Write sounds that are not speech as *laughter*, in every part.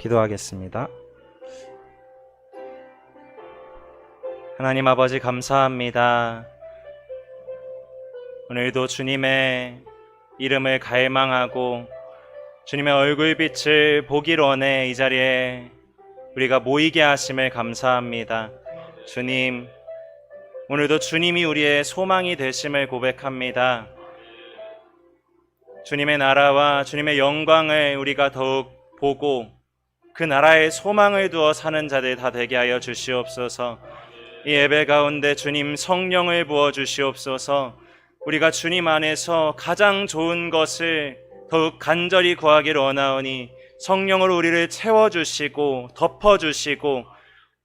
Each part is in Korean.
기도하겠습니다. 하나님 아버지 감사합니다. 오늘도 주님의 이름을 갈망하고 주님의 얼굴빛을 보기를 원해 이 자리에 우리가 모이게 하심을 감사합니다. 주님, 오늘도 주님이 우리의 소망이 되심을 고백합니다. 주님의 나라와 주님의 영광을 우리가 더욱 보고 그 나라의 소망을 두어 사는 자들 다 되게 하여 주시옵소서. 이 예배 가운데 주님 성령을 부어 주시옵소서. 우리가 주님 안에서 가장 좋은 것을 더욱 간절히 구하기를 원하오니 성령으로 우리를 채워 주시고 덮어 주시고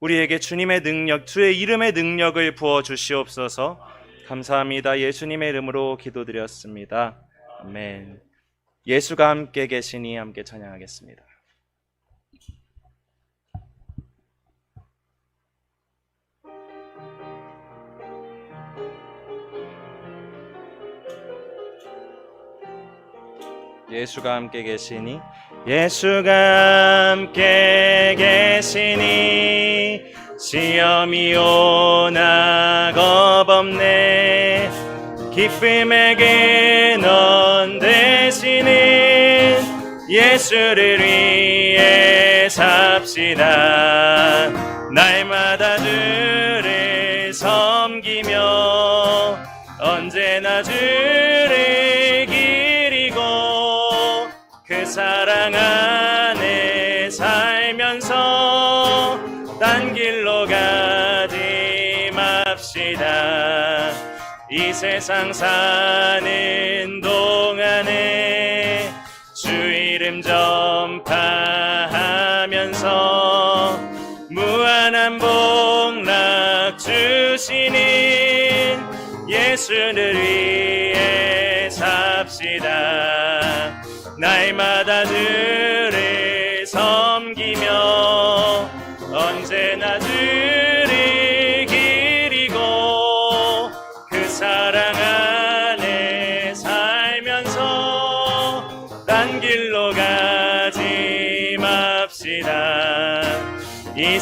우리에게 주님의 능력, 주의 이름의 능력을 부어 주시옵소서. 감사합니다. 예수님의 이름으로 기도드렸습니다. 아멘. 예수가 함께 계시니 함께 찬양하겠습니다. 예수가 함께 계시니? 예수가 함께 계시니? 시험이 오나 겁없네. 기쁨에게 넌 대신은 예수를 위해 삽시다. 날마다 주 세상 사는 동안에 주 이름 전파하면서 무한한 복락 주시는 예수를 위해 삽시다. 날마다 주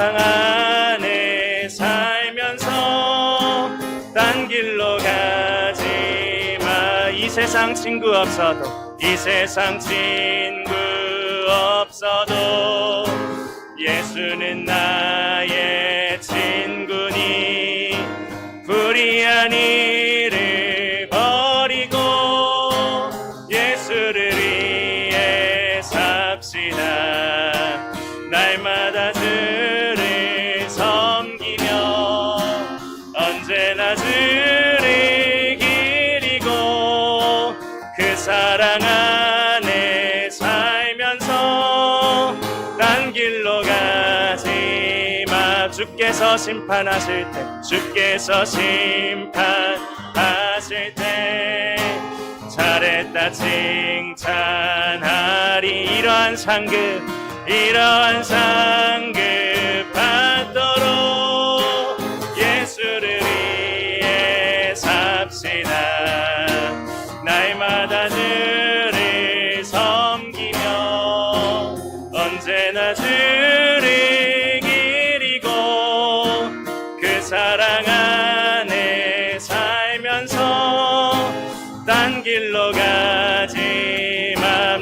난 사랑 안에 살면서 딴 길로 가지 마 이 세상 친구 없어도 이 세상 친구 없어도 예수는 나의 친구니. 불의한 일 주께서 심판하실 때 주께서 심판하실 때 잘했다 칭찬하리. 이러한 상급 이러한 상급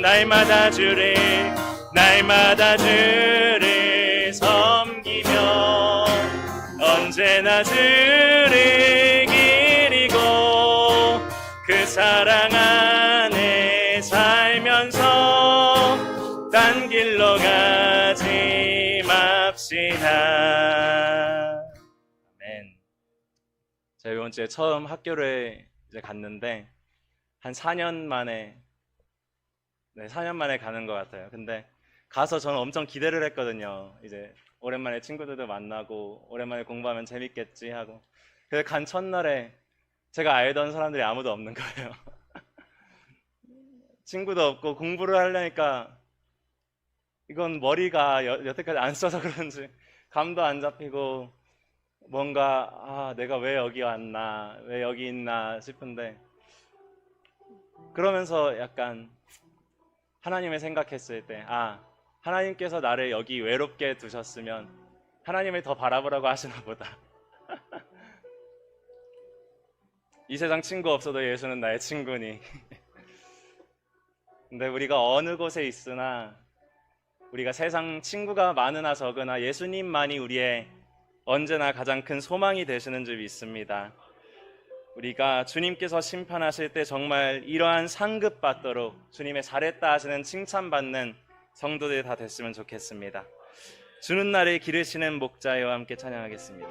날마다 주를 날마다 주를 섬기며 언제나 주를 기리고 그 사랑 안에 살면서 딴 길로 가지 맙시다. 아멘. 제가 이번 주에 처음 학교를 이제 갔는데 한 4년 만에 네, 4년 만에 가는 것 같아요. 근데 가서 저는 엄청 기대를 했거든요. 이제 오랜만에 친구들도 만나고 오랜만에 공부하면 재밌겠지 하고. 그래서 간 첫날에 제가 알던 사람들이 아무도 없는 거예요. *laughs* 친구도 없고 공부를 하려니까 이건 머리가 여, 여태까지 안 써서 그런지 감도 안 잡히고 뭔가 아 내가 왜 여기 왔나 왜 여기 있나 싶은데 그러면서 약간 하나님을 생각했을 때 아 하나님께서 나를 여기 외롭게 두셨으면 하나님을 더 바라보라고 하시나 보다 *laughs* 이 세상 친구 없어도 예수는 나의 친구니 *laughs* 근데 우리가 어느 곳에 있으나 우리가 세상 친구가 많으나 적으나 예수님만이 우리의 언제나 가장 큰 소망이 되시는 줄 믿습니다. 우리가 주님께서 심판하실 때 정말 이러한 상급 받도록 주님의 잘했다 하시는 칭찬받는 성도들이 다 됐으면 좋겠습니다. 주는 날을 기르시는 목자와 함께 찬양하겠습니다.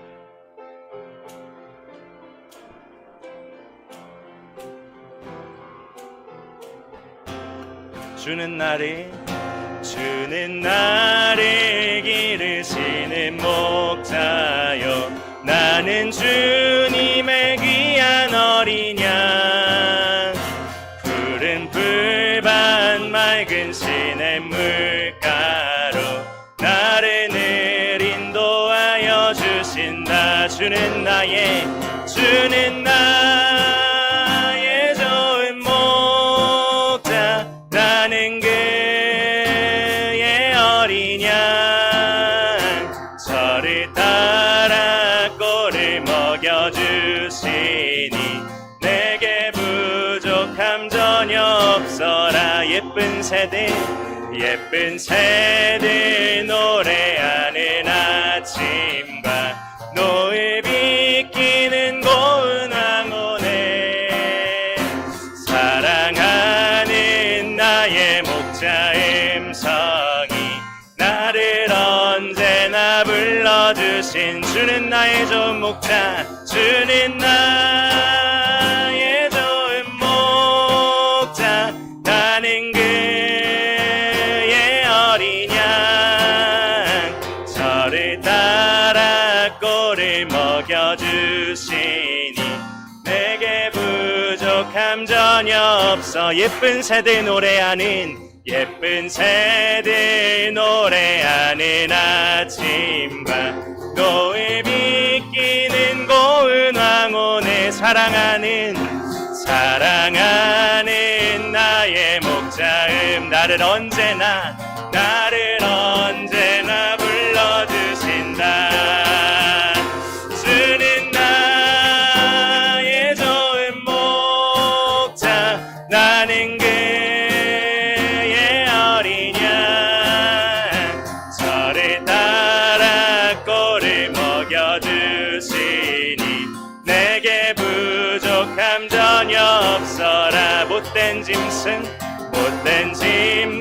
주는 날이 주는 나를 기르시는 목자여 나는 주 나의 주는 나의 좋은 목자 나는 그의 어린 양. 저를 따라 꼴을 먹여주시니 내게 부족함 전혀 없어라. 예쁜 새들 예쁜 새들 노래하는 아침 불러주신 주는 나의 좋은 목자 주는 나의 좋은 목자 나는 그의 어린 양 저를 따라 꼴을 먹여주시니. 내게 부족함 전혀 없어. 예쁜 새들 노래하는 예쁜 새들 노래하는 아침과 노을 비끼는 고운 황혼에 사랑하는 사랑하는 나의 목자음 나를 언제나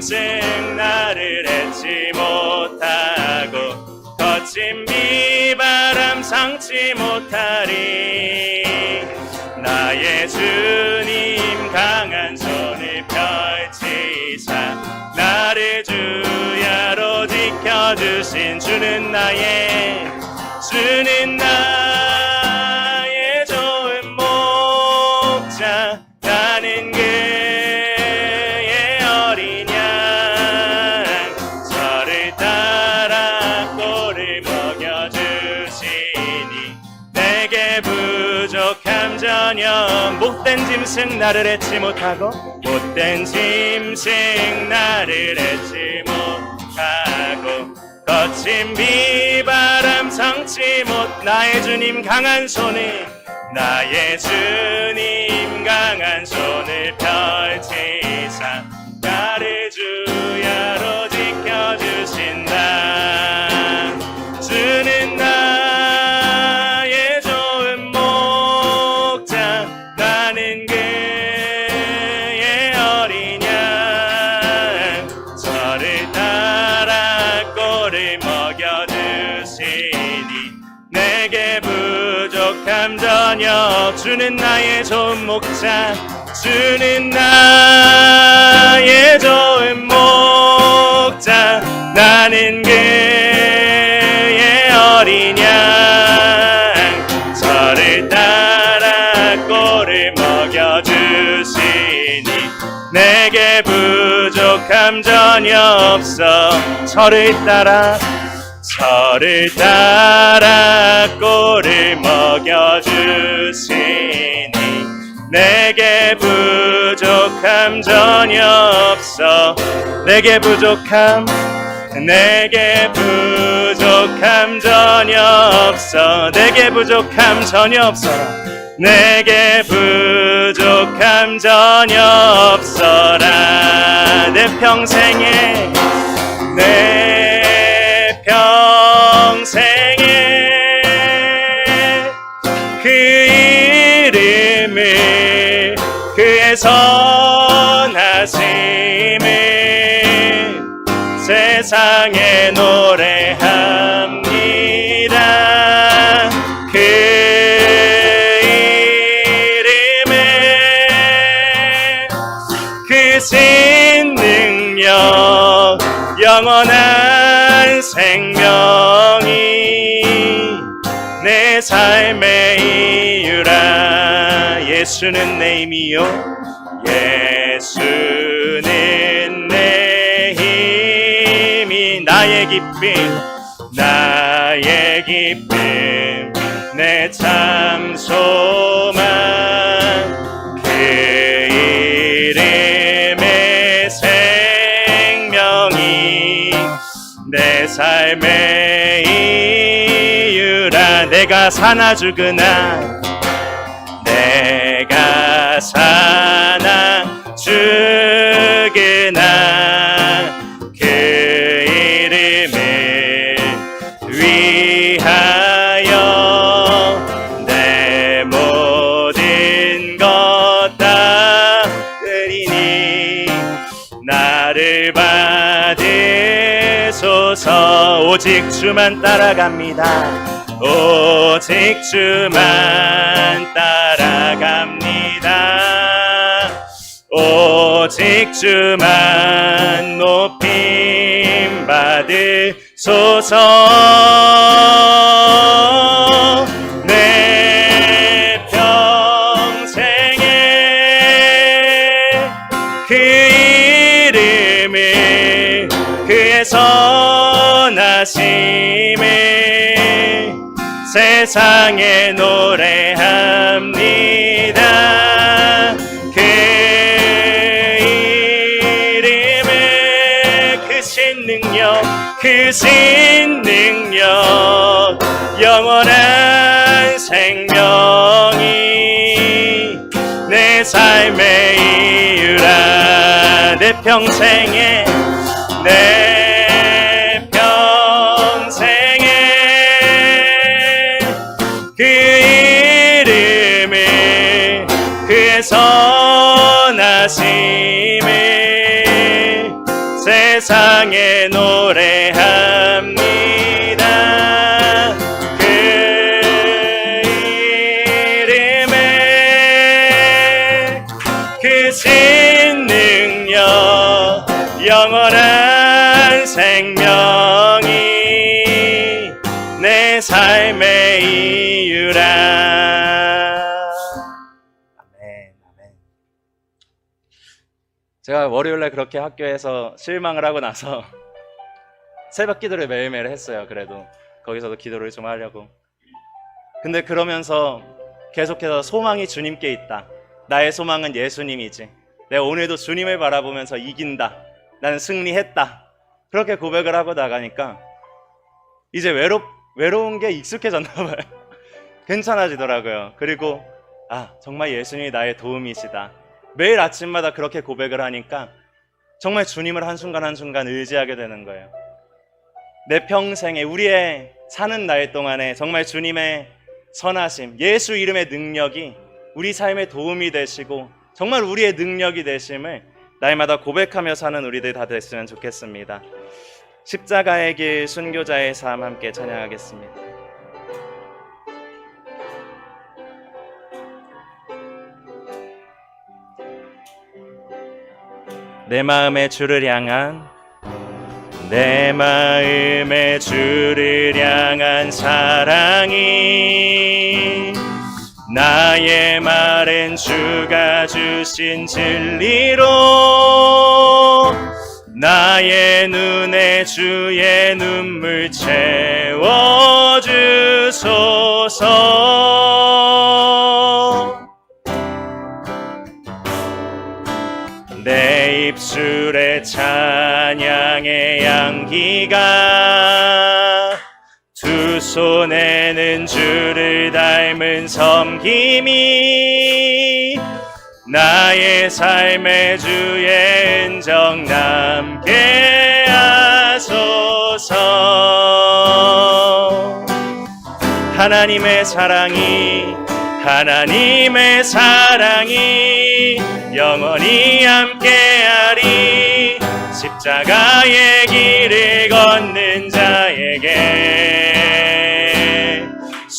짐승 나를 해치 못하고 거친 비바람 상치 못하리. 나의 주님 강한 손을 펼치사 나를 주야로 지켜주신 주는 나의 주는 나의 좋은 목자. 나는 못된 짐승 나를 해치 못하고 못된 짐승 나를 해치 못하고 거친 비바람 상치 못 나의 주님 강한 손을 나의 주님 강한 손을 펼치 주는 나의 좋은 목자 주는 나의 좋은 목자. 나는 그의 어린 양 저를 따라 꼴을 먹여주시니 내게 부족함 전혀 없어. 저를 따라 저를 따라 꼴을 먹여주시니 내게 부족함 전혀 없어. 내게 부족함 내게 부족함 전혀 없어. 내게 부족함 전혀 없어. 내게 부족함 전혀 없어라. 내 평생에 내 선하심을 세상에 노래합니다. 그 이름에 그 신 능력 영원한 생명이 내 삶의 이유라. 예수는 내 힘이요 예수는 내 힘이 나의 기쁨 나의 기쁨 내 참 소망. 그 이름의 생명이 내 삶의 이유라. 내가 사나 죽으나 내가 사 나 죽으나 그 이름을 위하여 내 모든 것다 드리니 나를 받으소서. 오직 주만 따라갑니다. 오직 주만 따라갑니다 오직 주만 높임 받으소서. 내 평생에 그 이름을 그의 선하심을 세상에 노래합 삶의 이유라. 내 평생에 내 평생에 그 이름을 그의 선하심을 세상에 노래합 영원한 생명이 내 삶의 이유라. 아멘 아멘. 제가 월요일날 그렇게 학교에서 실망을 하고 나서 *laughs* 새벽 기도를 매일매일 했어요 그래도. 거기서도 기도를 좀 하려고. 근데 그러면서 계속해서 소망이 주님께 있다. 나의 소망은 예수님이지. 내가 오늘도 주님을 바라보면서 이긴다 나는 승리했다. 그렇게 고백을 하고 나가니까 이제 외롭, 외로운 게 익숙해졌나 봐요. *laughs* 괜찮아지더라고요. 그리고 아 정말 예수님이 나의 도움이시다. 매일 아침마다 그렇게 고백을 하니까 정말 주님을 한순간 한순간 의지하게 되는 거예요. 내 평생에 우리의 사는 날 동안에 정말 주님의 선하심, 예수 이름의 능력이 우리 삶에 도움이 되시고 정말 우리의 능력이 되심을 날마다 고백하며 사는 우리들 다 됐으면 좋겠습니다. 십자가의 길 순교자의 삶 함께 찬양하겠습니다. 내 마음의 주를 향한 내 마음의 주를 향한 사랑이 나의 말은 주가 주신 진리로 나의 눈에 주의 눈물 채워주소서. 내 입술에 찬양의 향기가 두 손에는 주를 닮은 섬김이 나의 삶의 주의 은정 남게 하소서. 하나님의 사랑이 하나님의 사랑이 영원히 함께하리. 십자가의 길을 걷는 자에게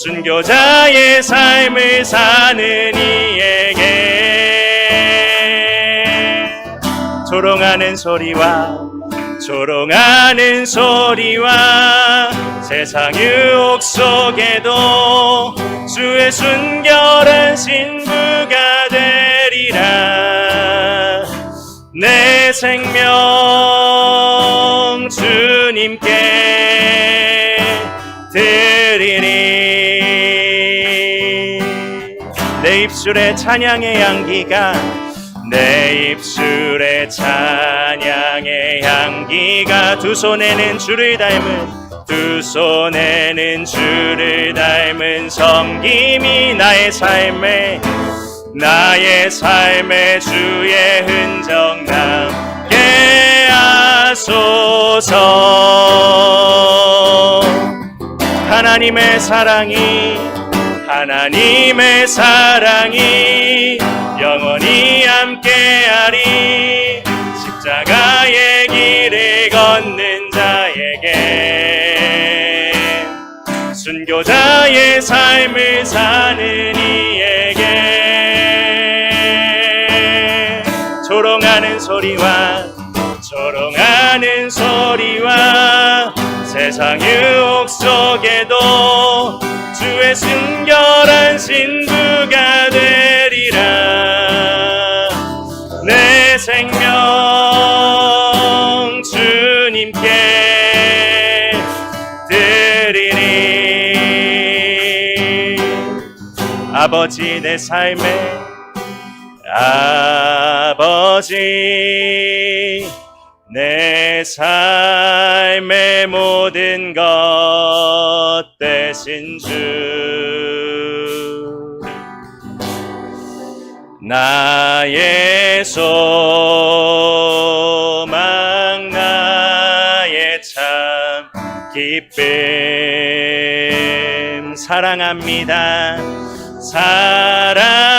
순교자의 삶을 사는 이에게. 조롱하는 소리와 조롱하는 소리와 세상 유혹 속에도 주의 순결한 신부가 되리라. 내 생명 주님께 드리리 내 입술에 찬양의 향기가 내 입술에 찬양의 향기가 두 손에는 주를 닮은 두 손에는 주를 닮은 섬김이 나의 삶에 나의 삶에 주의 흔적 남게 하소서. 하나님의 사랑이 하나님의 사랑이 영원히 함께하리. 십자가의 길을 걷는 자에게 순교자의 삶을 사는 이에게 조롱하는 소리와 조롱하는 소리와 세상 유혹 속에도 주의 순결한 신부가 되리라. 내 생명 주님께 드리니. 아버지 내 삶에 아버지 내 삶의 모든 것 대신 주. 나의 소망 나의 참 기쁨. 사랑합니다. 사랑합니다.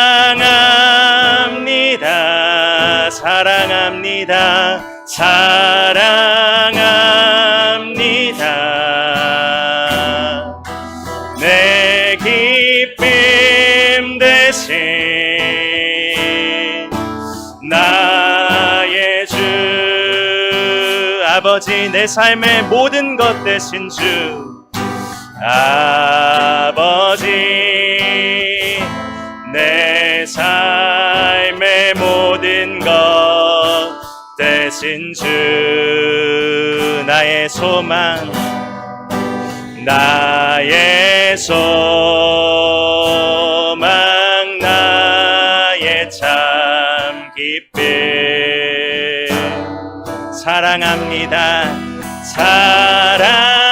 사랑합니다 사랑합니다. 내 기쁨 대신 나의 주 아버지 내 삶의 모든 것 대신 주 아버지 대신 주 나의 소망 나의 소망 나의 참 기쁨. 사랑합니다. 사랑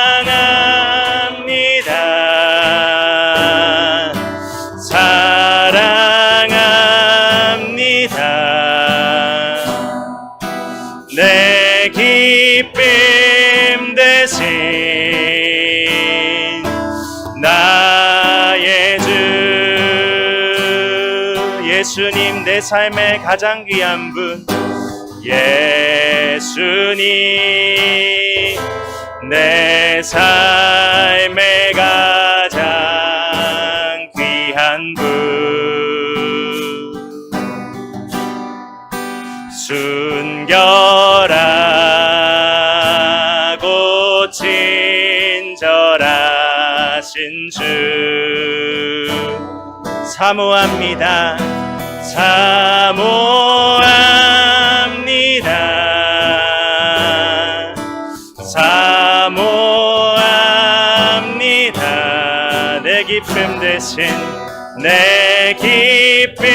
내 삶의 가장 귀한 분 예수님. 내 삶의 가장 귀한 분. 순결하고 친절하신 주. 사모합니다 사모합니다. 사모합니다. 내 기쁨 대신 내 기쁨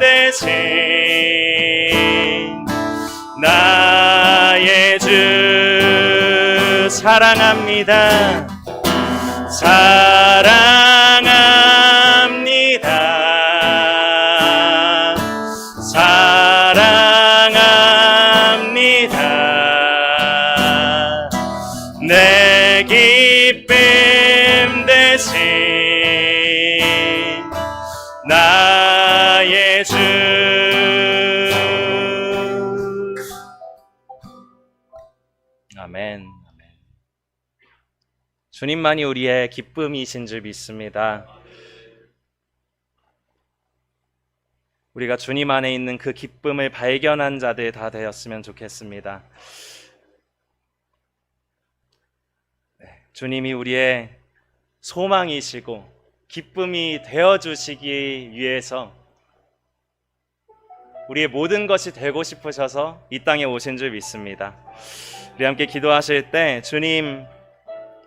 대신 나의 주 사랑합니다. 사랑 내 기쁨 대신 나의 주. 아멘 아멘. 주님만이 우리의 기쁨이신 줄 믿습니다. 우리가 주님 안에 있는 그 기쁨을 발견한 자들 다 되었으면 좋겠습니다 네, 주님이 우리의 소망이시고 기쁨이 되어 주시기 위해서 우리의 모든 것이 되고 싶으셔서 이 땅에 오신 줄 믿습니다. 우리 함께 기도하실 때 주님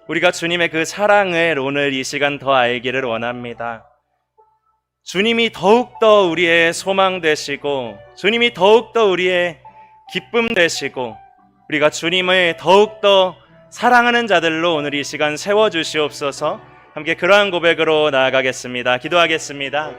우리가 주님의 그 사랑을 오늘 이 시간 더 알기를 원합니다. 주님이 더욱더 우리의 소망 되시고 주님이 더욱더 우리의 기쁨 되시고 우리가 주님을 더욱더 사랑하는 자들로 오늘 이 시간 세워 주시옵소서. 함께 그러한 고백으로 나아가겠습니다. 기도하겠습니다.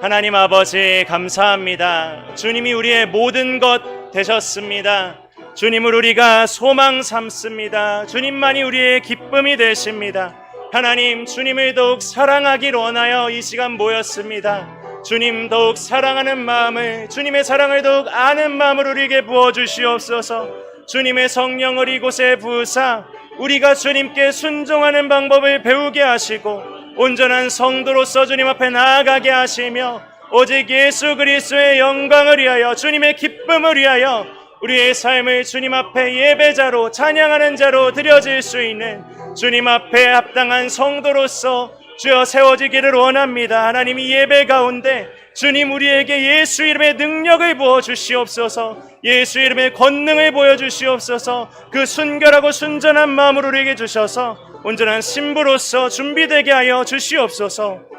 하나님 아버지 감사합니다. 주님이 우리의 모든 것 되셨습니다. 주님을 우리가 소망 삼습니다. 주님만이 우리의 기쁨이 되십니다. 하나님 주님을 더욱 사랑하길 원하여 이 시간 모였습니다. 주님 더욱 사랑하는 마음을 주님의 사랑을 더욱 아는 마음을 우리에게 부어 주시옵소서. 주님의 성령을 이곳에 부으사 우리가 주님께 순종하는 방법을 배우게 하시고 온전한 성도로서 주님 앞에 나아가게 하시며 오직 예수 그리스도의 영광을 위하여 주님의 기쁨을 위하여 우리의 삶을 주님 앞에 예배자로 찬양하는 자로 드려질 수 있는 주님 앞에 합당한 성도로서 주여 세워지기를 원합니다. 하나님 이 예배 가운데 주님 우리에게 예수 이름의 능력을 부어 주시옵소서. 예수 이름의 권능을 보여 주시옵소서. 그 순결하고 순전한 마음을 우리에게 주셔서 온전한 신부로서 준비되게 하여 주시옵소서.